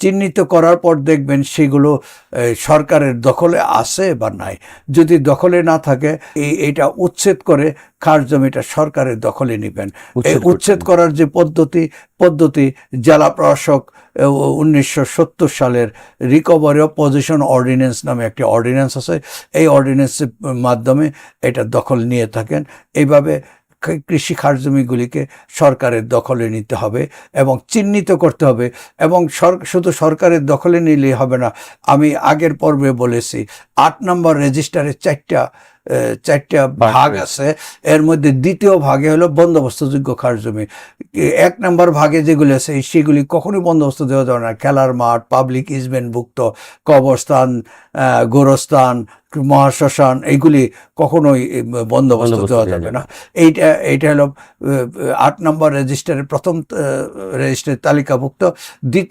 চিহ্নিত করার পর দেখবেন সেগুলো সরকারের দখলে আছে বা নাই। যদি দখলে না থাকে এই এটা উচ্ছেদ করে খাস জমিটা সরকারের দখলে নেবেন। এই উচ্ছেদ করার যে পদ্ধতি পদ্ধতি জেলা প্রশাসক উনিশশো সত্তর সালের রিকভারি অফ পজিশন অর্ডিন্যান্স নামে একটি অর্ডিন্যান্স আছে। এই অর্ডিন্যান্সের মাধ্যমে এটা দখল নিয়ে থাকেন। এইভাবে কৃষি খাস জমিগুলিকে সরকারের দখলে নিতে হবে এবং চিহ্নিত করতে হবে এবং শুধু সরকারের দখলে নিলেই হবে না। আমি আগের পর্বে বলেছি, আট নম্বর রেজিস্টারের চারটা চারটা ভাগ আছে। এর মধ্যে দ্বিতীয় ভাগে হলো বন্দোবস্তযোগ্য খাস জমি এক নম্বর ভাগে যেগুলি আছে সেগুলি কখনোই বন্দোবস্ত দেওয়া যাবে না। খেলার মাঠ পাবলিক ইজমেন্টভুক্ত কবরস্থান গোরস্থান মহাশ্মশান এইগুলি কখনোই বন্দোবস্ত দেওয়া যাবে না। এইটা এইটা হলো আট নম্বর রেজিস্টারের প্রথম রেজিস্টারের তালিকাভুক্ত। দ্বিতীয়